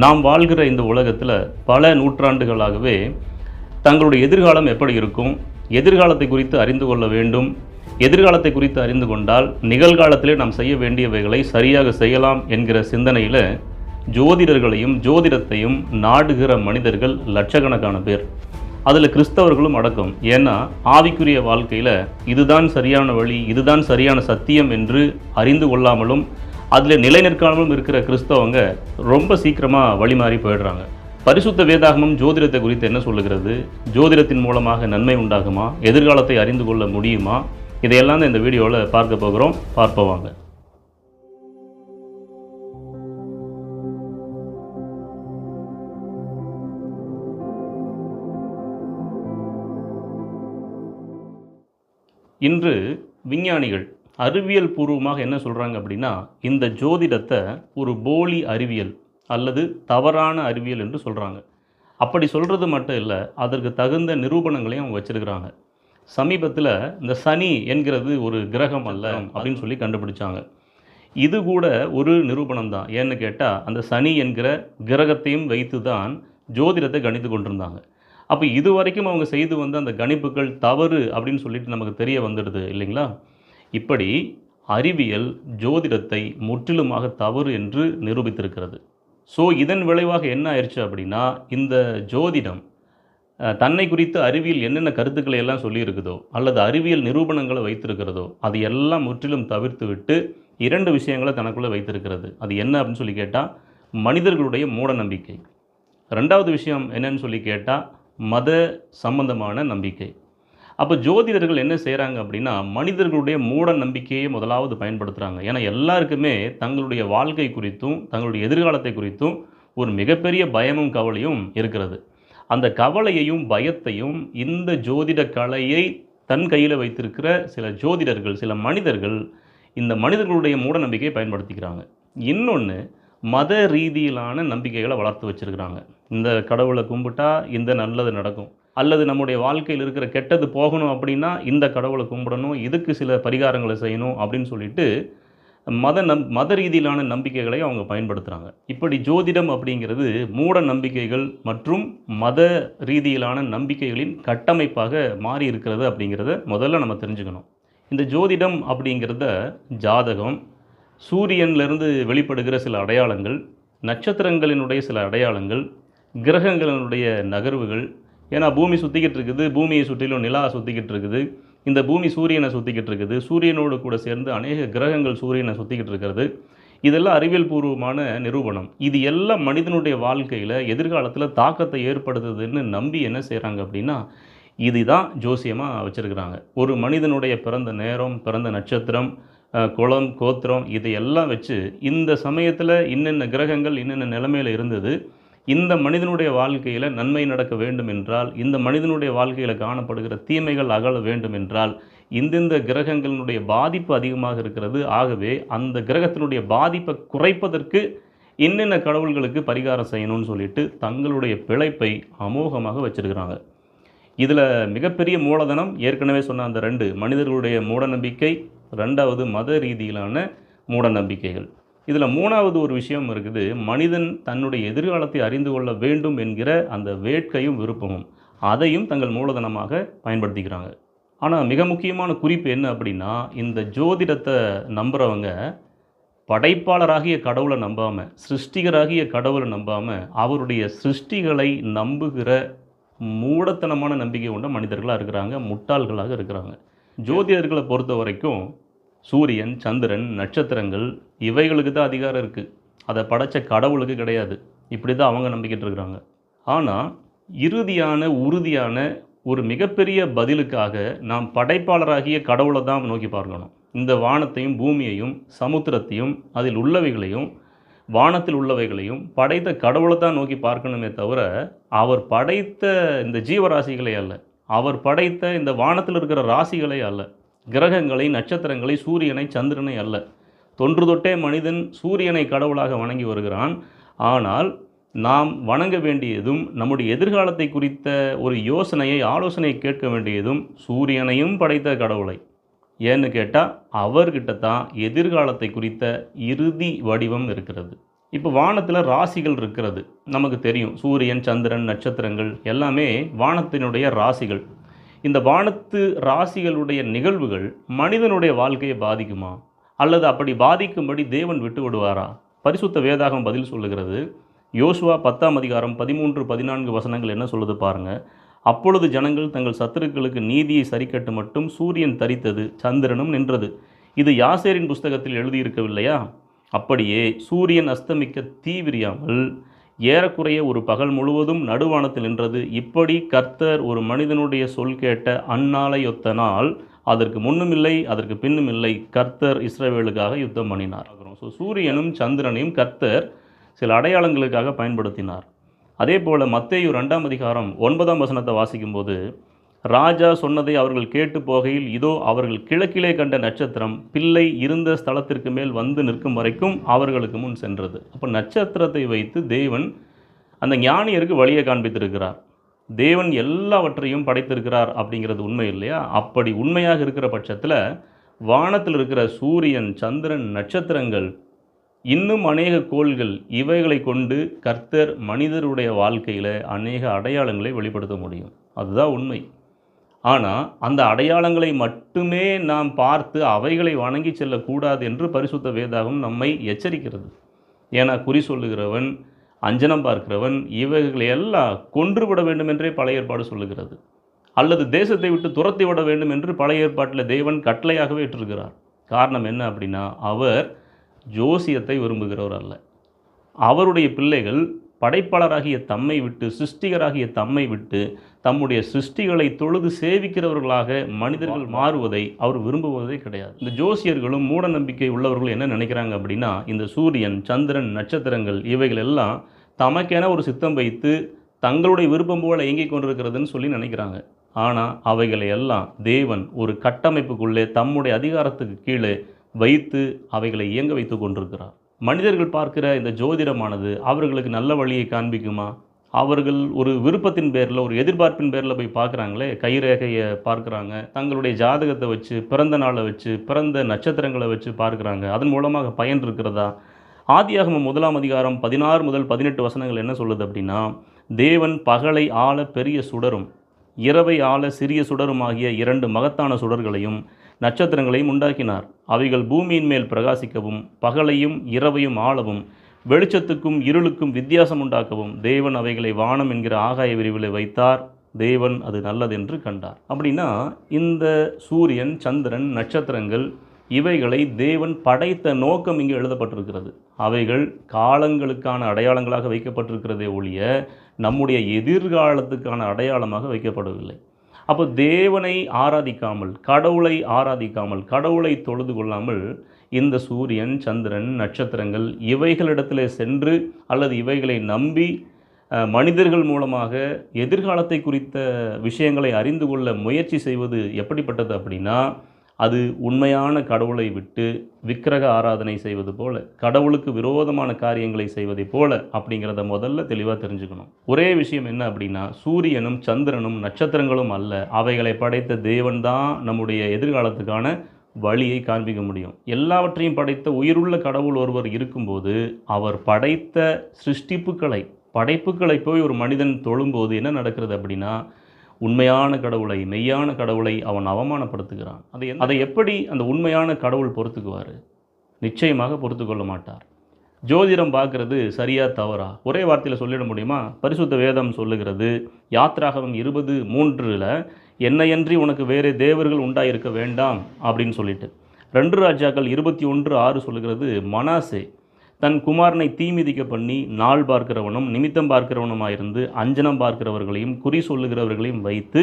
நாம் வாழ்கிற இந்த உலகத்தில் பல நூற்றாண்டுகளாகவே தங்களுடைய எதிர்காலம் எப்படி இருக்கும் எதிர்காலத்தை குறித்து அறிந்து கொள்ள வேண்டும் எதிர்காலத்தை குறித்து அறிந்து கொண்டால் நிகழ்காலத்திலே நாம் செய்ய வேண்டியவைகளை சரியாக செய்யலாம் என்கிற சிந்தனையில் ஜோதிடர்களையும் ஜோதிடத்தையும் நாடுகிற மனிதர்கள் லட்சக்கணக்கான பேர். அதில் கிறிஸ்தவர்களும் அடக்கம். ஏன்னா ஆவிக்குரிய வாழ்க்கையில் இதுதான் சரியான வழி இதுதான் சரியான சத்தியம் என்று அறிந்து கொள்ளாமலும் அதில் நிலைநிற்காமலும் இருக்கிற கிறிஸ்தவங்க ரொம்ப சீக்கிரமாக வழிமாறி போயிடுறாங்க. பரிசுத்த வேதாகமம் ஜோதிடத்தை குறித்து என்ன சொல்லுகிறது? ஜோதிடத்தின் மூலமாக நன்மை உண்டாகுமா? எதிர்காலத்தை அறிந்து கொள்ள முடியுமா? இதையெல்லாம் தான் இந்த வீடியோவில் பார்க்க போகிறோம். பார்ப்போவாங்க இன்று விஞ்ஞானிகள் அறிவியல் பூர்வமாக என்ன சொல்கிறாங்க அப்படின்னா இந்த ஜோதிடத்தை ஒரு போலி அறிவியல் அல்லது தவறான அறிவியல் என்று சொல்கிறாங்க அப்படி சொல்கிறது மட்டும் இல்லை அதற்கு தகுந்த நிரூபணங்களையும் அவங்க வச்சிருக்கிறாங்க. சமீபத்தில் இந்த சனி என்கிறது ஒரு கிரகம் அல்ல அப்படின்னு சொல்லி கண்டுபிடிச்சாங்க. இது கூட ஒரு நிரூபணம் தான். ஏன்னு கேட்டால் அந்த சனி என்கிற கிரகத்தையும் வைத்து தான் ஜோதிடத்தை கணித்து கொண்டிருந்தாங்க. அப்போ இது வரைக்கும் அவங்க செய்து வந்த அந்த கணிப்புகள் தவறு அப்படின்னு சொல்லிட்டு நமக்கு தெரிய வந்துடுது இல்லைங்களா? இப்படி அறிவியல் ஜோதிடத்தை முற்றிலுமாக தவறு என்று நிரூபித்திருக்கிறது. ஸோ இதன் விளைவாக என்ன ஆயிடுச்சு அப்படின்னா இந்த ஜோதிடம் தன்னை குறித்து அறிவியல் என்னென்ன கருத்துக்களை எல்லாம் சொல்லியிருக்குதோ அல்லது அறிவியல் நிரூபணங்களை வைத்திருக்கிறதோ அது எல்லாம் முற்றிலும் தவிர்த்து விட்டு இரண்டு விஷயங்களை தனக்குள்ளே வைத்திருக்கிறது. அது என்ன அப்படின்னு சொல்லி கேட்டால் மனிதர்களுடைய மூட நம்பிக்கை. ரெண்டாவது விஷயம் என்னன்னு சொல்லி கேட்டால் மத சம்பந்தமான நம்பிக்கை. அப்போ ஜோதிடர்கள் என்ன செய்கிறாங்க அப்படின்னா மனிதர்களுடைய மூட நம்பிக்கையை முதலாவது பயன்படுத்துகிறாங்க ஏன்னா எல்லாருக்குமே தங்களுடைய வாழ்க்கை குறித்தும் தங்களுடைய எதிர்காலத்தை குறித்தும் ஒரு மிகப்பெரிய பயமும் கவலையும் இருக்கிறது. அந்த கவலையையும் பயத்தையும் இந்த ஜோதிட கலையை தன் கையில் வைத்திருக்கிற சில ஜோதிடர்கள் சில மனிதர்கள் இந்த மனிதர்களுடைய மூட நம்பிக்கையை பயன்படுத்திக்கிறாங்க. இன்னொன்று மத ரீதியிலான நம்பிக்கைகளை வளர்த்து வச்சிருக்கிறாங்க. இந்த கடவுளை கும்பிட்டா இந்த நல்லது நடக்கும். அல்லது நம்முடைய வாழ்க்கையில் இருக்கிற கெட்டது போகணும் அப்படின்னா இந்த கடவுளை கும்பிடணும் இதுக்கு சில பரிகாரங்களை செய்யணும் அப்படின்னு சொல்லிட்டு மத நம் மத ரீதியிலான நம்பிக்கைகளை அவங்க பயன்படுத்துகிறாங்க இப்படி ஜோதிடம் அப்படிங்கிறது மூட நம்பிக்கைகள் மற்றும் மத ரீதியிலான நம்பிக்கைகளின் கட்டமைப்பாக மாறி இருக்கிறது அப்படிங்கிறத முதல்ல நம்ம தெரிஞ்சுக்கணும். இந்த ஜோதிடம் அப்படிங்கிறத ஜாதகம் சூரியன்லேருந்து வெளிப்படுகிற சில அடையாளங்கள் நட்சத்திரங்களினுடைய சில அடையாளங்கள் கிரகங்களினுடைய நகர்வுகள் ஏன்னா பூமி சுற்றிக்கிட்டு இருக்குது பூமியை சுற்றிலும் நிலா சுற்றிக்கிட்டு இருக்குது. இந்த பூமி சூரியனை சுற்றிக்கிட்டு இருக்குது. சூரியனோடு கூட சேர்ந்து அநேக கிரகங்கள் சூரியனை சுற்றிக்கிட்டு இருக்கிறது. இதெல்லாம் அறிவியல் பூர்வமான நிரூபணம். இது எல்லாம் மனிதனுடைய வாழ்க்கையில் எதிர்காலத்தில் தாக்கத்தை ஏற்படுத்துதுன்னு நம்பி என்ன செய்கிறாங்க அப்படின்னா இதுதான் ஜோசியமாக வச்சுருக்கிறாங்க. ஒரு மனிதனுடைய பிறந்த நேரம் பிறந்த நட்சத்திரம் குளம் கோத்திரம் இதையெல்லாம் வச்சு இந்த சமயத்தில் இன்னென்ன கிரகங்கள் இன்னென்ன நிலைமையில் இருந்தது இந்த மனிதனுடைய வாழ்க்கையில் நன்மை நடக்க வேண்டும் என்றால் இந்த மனிதனுடைய வாழ்க்கையில் காணப்படுகிற தீமைகள் அகல வேண்டும் என்றால் இந்தந்த கிரகங்களினுடைய பாதிப்பு அதிகமாக இருக்கிறது. ஆகவே அந்த கிரகத்தினுடைய பாதிப்பை குறைப்பதற்கு என்னென்ன கடவுள்களுக்கு பரிகாரம் செய்யணும்னு சொல்லிட்டு தங்களுடைய பிழைப்பை அமோகமாக வச்சிருக்கிறாங்க. இதில் மிகப்பெரிய மூலதனம் ஏற்கனவே சொன்ன அந்த ரெண்டு மனிதர்களுடைய மூடநம்பிக்கை ரெண்டாவது மத ரீதியிலான மூடநம்பிக்கைகள். இதில் மூணாவது ஒரு விஷயம் இருக்குது மனிதன் தன்னுடைய எதிர்காலத்தை அறிந்து கொள்ள வேண்டும் என்கிற அந்த வேட்கையும் விருப்பமும் அதையும் தங்கள் மூலதனமாக பயன்படுத்திக்கிறாங்க. ஆனால் மிக முக்கியமான குறிப்பு என்ன அப்படின்னா இந்த ஜோதிடத்தை நம்புகிறவங்க படைப்பாளராகிய கடவுளை நம்பாமல் சிருஷ்டிகராகிய கடவுளை நம்பாமல் அவருடைய சிருஷ்டிகளை நம்புகிற மூடத்தனமான நம்பிக்கை கொண்ட மனிதர்களாக இருக்கிறாங்க முட்டாள்களாக இருக்கிறாங்க. ஜோதிடர்களை பொறுத்த வரைக்கும் சூரியன் சந்திரன் நட்சத்திரங்கள் இவைகளுக்கு தான் அதிகாரம் இருக்குது அதை படைச்ச கடவுளுக்கு கிடையாது. இப்படி தான் அவங்க நம்பிக்கிட்டு இருக்கிறாங்க. ஆனால் இறுதியான உறுதியான ஒரு மிகப்பெரிய பதிலுக்காக நாம் படைப்பாளராகிய கடவுளை தான் நோக்கி பார்க்கணும். இந்த வானத்தையும் பூமியையும் சமுத்திரத்தையும் அதில் உள்ளவைகளையும் வானத்தில் உள்ளவைகளையும் படைத்த கடவுளை தான் நோக்கி பார்க்கணுமே தவிர அவர் படைத்த இந்த ஜீவராசிகளை அல்ல. அவர் படைத்த இந்த வானத்தில் இருக்கிற ராசிகளை அல்ல. கிரகங்களை நட்சத்திரங்களை சூரியனை சந்திரனை அல்ல. தொன்று தொட்டே மனிதன் சூரியனை கடவுளாக வணங்கி வருகிறான். ஆனால் நாம் வணங்க வேண்டியதும் நம்முடைய எதிர்காலத்தை குறித்த ஒரு யோசனையை ஆலோசனை கேட்க வேண்டியதும் சூரியனையும் படைத்த கடவுளை. ஏன்னு கேட்டால் அவர்கிட்ட தான் எதிர்காலத்தை குறித்த இறுதி வடிவம் இருக்கிறது. இப்போ வானத்தில் ராசிகள் இருக்கிறது. நமக்கு தெரியும் சூரியன் சந்திரன் நட்சத்திரங்கள் எல்லாமே வானத்தினுடைய ராசிகள். இந்த வானத்து ராசிகளுடைய நிகழ்வுகள் மனிதனுடைய வாழ்க்கையை பாதிக்குமா? அல்லது அப்படி பாதிக்கும்படி தேவன் விட்டு விடுவாரா? பரிசுத்த வேதாகம் பதில் சொல்லுகிறது. யோசுவா பத்தாம் அதிகாரம் பதிமூன்று பதினான்கு வசனங்கள் என்ன சொல்லுது பாருங்கள் அப்பொழுது ஜனங்கள் தங்கள் சத்துருக்களுக்கு நீதியை சரிக்கட்டு மட்டும் சூரியன் தரித்தது சந்திரனும் நின்றது. இது யாசேரின் புஸ்தகத்தில் எழுதியிருக்கவில்லையா? அப்படியே சூரியன் அஸ்தமிக்க தீவிரியாமல் ஏறக்குறைய ஒரு பகல் முழுவதும் நடுவானத்தில் நின்றது. இப்படி கர்த்தர் ஒரு மனிதனுடைய சொல் கேட்ட அந்நாளையொத்த நாள் அதற்கு முன்னும் இல்லை அதற்கு பின்னும் இல்லை. கர்த்தர் இஸ்ரவேலுக்காக யுத்தம் பண்ணினார். ஸோ சூரியனும் சந்திரனையும் கர்த்தர் சில அடையாளங்களுக்காக பயன்படுத்தினார். அதே போல் மத்தேயு ரெண்டாம் அதிகாரம் ஒன்பதாம் வசனத்தை வாசிக்கும்போது ராஜா சொன்னதை அவர்கள் கேட்டு போகையில் இதோ அவர்கள் கிழக்கிலே கண்ட நட்சத்திரம் பிள்ளை இருந்த ஸ்தலத்திற்கு மேல் வந்து நிற்கும் வரைக்கும் அவர்களுக்கு முன் சென்றது. அப்போ நட்சத்திரத்தை வைத்து தேவன் அந்த ஞானியருக்கு வழியை காண்பித்திருக்கிறார். தேவன் எல்லாவற்றையும் படைத்திருக்கிறார் அப்படிங்கிறது உண்மை இல்லையா? அப்படி உண்மையாக இருக்கிற பட்சத்தில் வானத்தில் இருக்கிற சூரியன் சந்திரன் நட்சத்திரங்கள் இன்னும் அநேக கோள்கள் இவைகளை கொண்டு கர்த்தர் மனிதருடைய வாழ்க்கையில் அநேக அடையாளங்களை வெளிப்படுத்த முடியும். அதுதான் உண்மை. ஆனால் அந்த அடையாளங்களை மட்டுமே நாம் பார்த்து அவைகளை வணங்கி செல்லக்கூடாது என்று பரிசுத்த வேதாகம் நம்மை எச்சரிக்கிறது. ஏன்னா குறி சொல்லுகிறவன் அஞ்சனம் பார்க்கிறவன் இவைகளை எல்லாம் கொன்றுவிட வேண்டும் என்றே பழைய ஏற்பாடு சொல்லுகிறது. அல்லது தேசத்தை விட்டு துரத்தி விட வேண்டும் என்று பழைய ஏற்பாட்டில் தேவன் கட்டளையாகவே இட்டிருக்கிறார். காரணம் என்ன அப்படின்னா அவர் ஜோசியத்தை விரும்புகிறவர் அல்ல. அவருடைய பிள்ளைகள் படைப்பாளராகிய தம்மை விட்டு சிருஷ்டிகராகிய தம்மை விட்டு தம்முடைய சிருஷ்டிகளை தொழுது சேவிக்கிறவர்களாக மனிதர்கள் மாறுவதை அவர் விரும்புவதே கிடையாது. இந்த ஜோசியர்களும் மூட நம்பிக்கை உள்ளவர்கள் என்ன நினைக்கிறாங்க அப்படின்னா இந்த சூரியன் சந்திரன் நட்சத்திரங்கள் இவைகள் எல்லாம் தமக்கென ஒரு சித்தம் வைத்து தங்களுடைய விருப்பம் போல இயங்கிக் கொண்டிருக்கிறதுன்னு சொல்லி நினைக்கிறாங்க. ஆனால் அவைகளை எல்லாம் தேவன் ஒரு கட்டமைப்புக்குள்ளே தம்முடைய அதிகாரத்துக்கு கீழே வைத்து அவைகளை இயங்க வைத்து கொண்டிருக்கிறார். மனிதர்கள் பார்க்கிற இந்த ஜோதிடமானது அவர்களுக்கு நல்ல வழியை காண்பிக்குமா? அவர்கள் ஒரு விருப்பத்தின் பேரில் ஒரு எதிர்பார்ப்பின் பேரில் போய் பார்க்குறாங்களே கைரேகையை பார்க்குறாங்க தங்களுடைய ஜாதகத்தை வச்சு பிறந்த நாளை வச்சு பிறந்த நட்சத்திரங்களை வச்சு பார்க்குறாங்க. அதன் மூலமாக பயன் இருக்கிறதா ஆதியாகம முதலாம் அதிகாரம் பதினாறு முதல் பதினெட்டு வசனங்கள் என்ன சொல்லுது அப்படின்னா தேவன் பகலை ஆள பெரிய சுடரும் இரவை ஆள சிறிய சுடரும் ஆகிய இரண்டு மகத்தான சுடர்களையும் நட்சத்திரங்களையும் உண்டாக்கினார். அவைகள் பூமியின் மேல் பிரகாசிக்கவும் பகலையும் இரவையும் ஆளவும் வெளிச்சத்துக்கும் இருளுக்கும் வித்தியாசம் உண்டாக்கவும் தேவன் அவைகளை வானம் என்கிற ஆகாய விரிவில் வைத்தார். தேவன் அது நல்லது என்று கண்டார். அப்படின்னா இந்த சூரியன் சந்திரன் நட்சத்திரங்கள் இவைகளை தேவன் படைத்த நோக்கம் இங்கே எழுதப்பட்டிருக்கிறது. அவைகள் காலங்களுக்கான அடையாளங்களாக வைக்கப்பட்டிருக்கிறதே ஒழிய நம்முடைய எதிர்காலத்துக்கான அடையாளமாக வைக்கப்படவில்லை. அப்போ தேவனை ஆராதிக்காமல் கடவுளை ஆராதிக்காமல் கடவுளை தொழுது கொள்ளாமல் இந்த சூரியன் சந்திரன் நட்சத்திரங்கள் இவைகளிடத்தில் சென்று அல்லது இவைகளை நம்பி மனிதர்கள் மூலமாக எதிர்காலத்தை குறித்த விஷயங்களை அறிந்து கொள்ள முயற்சி செய்வது எப்படிப்பட்டது அப்படின்னா அது உண்மையான கடவுளை விட்டு விக்கிரக ஆராதனை செய்வது போல கடவுளுக்கு விரோதமான காரியங்களை செய்வதைப் போல அப்படிங்கிறத முதல்ல தெளிவாக தெரிஞ்சுக்கணும். ஒரே விஷயம் என்ன அப்படின்னா சூரியனும் சந்திரனும் நட்சத்திரங்களும் அல்ல அவைகளை படைத்த தேவன் தான் நம்முடைய எதிர்காலத்துக்கான வழியை காண்பிக்க முடியும். எல்லாவற்றையும் படைத்த உயிருள்ள கடவுள் ஒருவர் இருக்கும்போது அவர் படைத்த சிருஷ்டிப்புகளை படைப்புகளை போய் ஒரு மனிதன் தொழும்போது என்ன நடக்கிறது அப்படின்னா உண்மையான கடவுளை மெய்யான கடவுளை அவன் அவமானப்படுத்துகிறான். அதை அதை எப்படி அந்த உண்மையான கடவுள் பொறுத்துக்குவார்? நிச்சயமாக பொறுத்து கொள்ள மாட்டார். ஜோதிடம் பார்க்கறது சரியா தவறா? ஒரே வார்த்தையில் சொல்லிட முடியுமா? பரிசுத்த வேதம் சொல்லுகிறது யாத்ராகமம் இருபது மூன்றில் என்னையன்றி உனக்கு வேறே தேவர்கள் உண்டாயிருக்க வேண்டாம் அப்படின்னு சொல்லிட்டு. ரெண்டு ராஜாக்கள் இருபத்தி ஒன்று ஆறு சொல்லுகிறது மனாசே தன் குமாரனை தீமிதிக்க பண்ணி நாள் பார்க்கிறவனும் நிமித்தம் பார்க்கிறவனுமாயிருந்து அஞ்சனம் பார்க்கிறவர்களையும் குறி சொல்லுகிறவர்களையும் வைத்து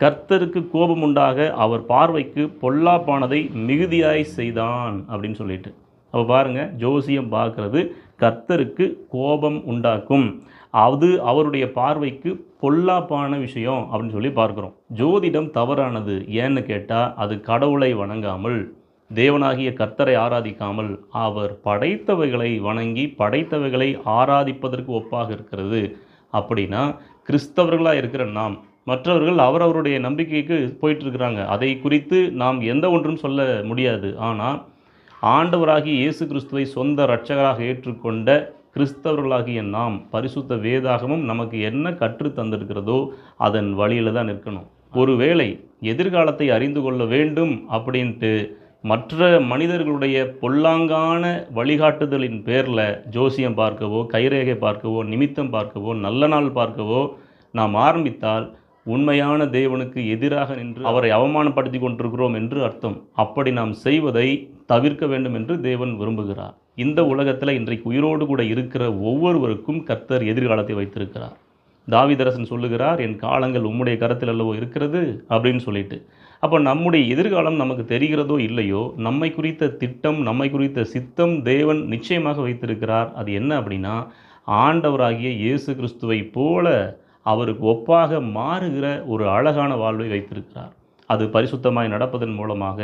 கர்த்தருக்கு கோபம் உண்டாக அவர் பார்வைக்கு பொல்லாப்பானதை மிகுதியாய் செய்தான் அப்படின்னு சொல்லிட்டு. அப்போ பாருங்க ஜோசியம் பார்க்கறது கர்த்தருக்கு கோபம் உண்டாக்கும். அது அவருடைய பார்வைக்கு பொல்லாப்பான விஷயம் அப்படின்னு சொல்லி பார்க்குறோம். ஜோதிடம் தவறானது ஏன்னு கேட்டால் அது கடவுளை வணங்காமல் தேவனாகிய கர்த்தரை ஆராதிக்காமல் அவர் படைத்தவைகளை வணங்கி படைத்தவைகளை ஆராதிப்பதற்கு ஒப்பாக இருக்கிறது. அப்படின்னா கிறிஸ்தவர்களாக இருக்கிற நாம் மற்றவர்கள் அவரவருடைய நம்பிக்கைக்கு போயிட்டுருக்குறாங்க. அதை குறித்து நாம் எந்த ஒன்றும் சொல்ல முடியாது. ஆனால் ஆண்டவராகிய இயேசு கிறிஸ்துவை சொந்த இரட்சகராக ஏற்றுக்கொண்ட கிறிஸ்தவர்களாகிய நாம் பரிசுத்த வேதாகமும் நமக்கு என்ன கற்று தந்திருக்கிறதோ அதன் வழியில் தான் நிற்கணும். ஒருவேளை எதிர்காலத்தை அறிந்து கொள்ள வேண்டும் அப்படின்ட்டு மற்ற மனிதர்களுடைய பொல்லாங்கான வழிகாட்டுதலின் பேரில் ஜோசியம் பார்க்கவோ கைரேகை பார்க்கவோ நிமித்தம் பார்க்கவோ நல்ல நாள் பார்க்கவோ நாம் ஆரம்பித்தால் உண்மையான தேவனுக்கு எதிராக நின்று அவரை அவமானப்படுத்தி கொண்டிருக்கிறோம் என்று அர்த்தம். அப்படி நாம் செய்வதை தவிர்க்க வேண்டும் என்று தேவன் விரும்புகிறார். இந்த உலகத்தில் இன்றைக்கு உயிரோடு கூட இருக்கிற ஒவ்வொருவருக்கும் கர்த்தர் எதிர்காலத்தை வைத்திருக்கிறார். தாவிதரசன் சொல்லுகிறார் என் காலங்கள் உம்முடைய கரத்தில் அல்லவோ இருக்கிறது? அப்படின்னு சொல்லிட்டு. அப்போ நம்முடைய எதிர்காலம் நமக்கு தெரிகிறதோ இல்லையோ நம்மை குறித்த திட்டம் நம்மை குறித்த சித்தம் தேவன் நிச்சயமாக வைத்திருக்கிறார். அது என்ன அப்படின்னா ஆண்டவராகிய இயேசு கிறிஸ்துவை போல அவருக்கு ஒப்பாக மாறுகிற ஒரு அழகான வாழ்வை வைத்திருக்கிறார். அது பரிசுத்தமாய் நடப்பதன் மூலமாக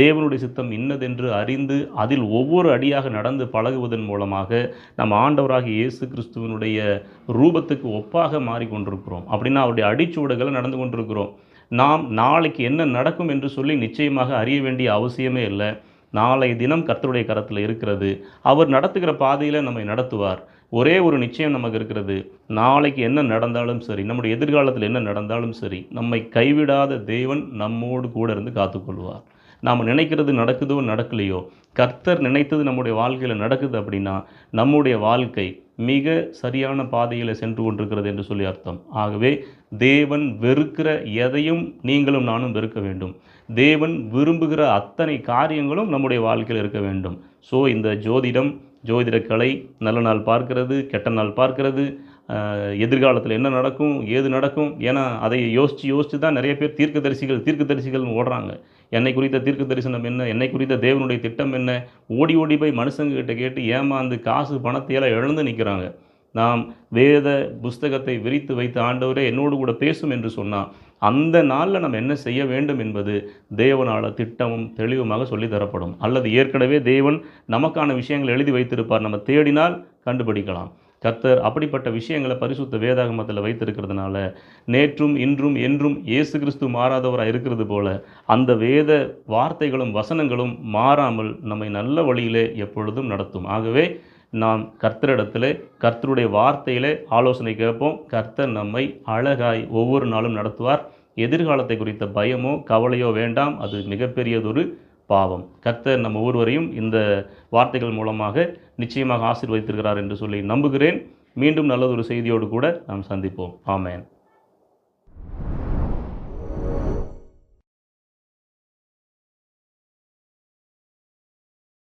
தேவனுடைய சித்தம் இன்னதென்று அறிந்து அதில் ஒவ்வொரு அடியாக நடந்து பழகுவதன் மூலமாக நம் ஆண்டவராக இயேசு கிறிஸ்துவனுடைய ரூபத்துக்கு ஒப்பாக மாறிக்கொண்டிருக்கிறோம். அப்படின்னா அவருடைய அடிச்சுவடுகளை நடந்து கொண்டிருக்கிறோம். நாம் நாளைக்கு என்ன நடக்கும் என்று சொல்லி நிச்சயமாக அறிய வேண்டிய அவசியமே இல்லை. நாளை தினம் கர்த்தருடைய கரத்தில் இருக்கிறது. அவர் நடத்துகிற பாதையில் நம்மை நடத்துவார். ஒரே ஒரு நிச்சயம் நமக்கு இருக்கிறது. நாளைக்கு என்ன நடந்தாலும் சரி நம்முடைய எதிர்காலத்தில் என்ன நடந்தாலும் சரி நம்மை கைவிடாத தேவன் நம்மோடு கூட இருந்து காத்துக்கொள்வார். நாம் நினைக்கிறது நடக்குதோ நடக்கலையோ கர்த்தர் நினைத்தது நம்முடைய வாழ்க்கையில் நடக்குது அப்படின்னா நம்முடைய வாழ்க்கை மிக சரியான பாதையில் சென்று கொண்டிருக்கிறது என்று சொல்லி அர்த்தம். ஆகவே தேவன் வெறுக்கிற எதையும் நீங்களும் நானும் வெறுக்க வேண்டும். தேவன் விரும்புகிற அத்தனை காரியங்களும் நம்முடைய வாழ்க்கையில் இருக்க வேண்டும். ஸோ இந்த ஜோதிடம் ஜோதிடக்கலை நல்ல நாள் பார்க்கிறது கெட்ட நாள் பார்க்கிறது எதிர்காலத்தில் என்ன நடக்கும் ஏது நடக்கும் ஏன்னா அதை யோசித்து யோசித்து தான் நிறைய பேர் தீர்க்க தரிசிகள் தீர்க்க தரிசிகள் ஓடுறாங்க. என்னை குறித்த தீர்க்க தரிசனம் என்ன? என்னை குறித்த தேவனுடைய திட்டம் என்ன? ஓடி ஓடி போய் மனுஷங்க கிட்ட கேட்டு ஏமாந்து காசு பணத்தையெல்லாம் இழந்து நிற்கிறாங்க நாம் வேத புஸ்தகத்தை விரித்து வைத்த ஆண்டவரே என்னோடு கூட பேசும் என்று சொன்னால் அந்த நாளில் நம்ம என்ன செய்ய வேண்டும் என்பது தேவனால திட்டமும் தெளிவுமாக சொல்லி தரப்படும். அல்லது ஏற்கனவே தேவன் நமக்கான விஷயங்கள் எழுதி வைத்திருப்பார். நம்ம தேடினால் கண்டுபிடிக்கலாம். கத்தர் அப்படிப்பட்ட விஷயங்களை பரிசுத்த வேதாகமத்தில் வைத்திருக்கிறதுனால நேற்றும் இன்றும் என்றும் இயேசு கிறிஸ்து மாறாதவராக இருக்கிறது போல அந்த வேத வார்த்தைகளும் வசனங்களும் மாறாமல் நம்மை நல்ல வழியிலே எப்பொழுதும் நடத்தும். ஆகவே நாம் கர்த்தரிடத்தில் கர்த்தருடைய வார்த்தையில் ஆலோசனை கேட்போம். கர்த்தர் நம்மை அழகாய் ஒவ்வொரு நாளும் நடத்துவார். எதிர்காலத்தை குறித்த பயமோ கவலையோ வேண்டாம். அது மிகப்பெரியதொரு பாவம். கர்த்தர் நம்ம ஒவ்வொருவரையும் இந்த வார்த்தைகள் மூலமாக நிச்சயமாக ஆசிர்வதித்திருக்கிறார் என்று சொல்லி நம்புகிறேன். மீண்டும் நல்லதொரு செய்தியோடு கூட நாம் சந்திப்போம். ஆமேன்.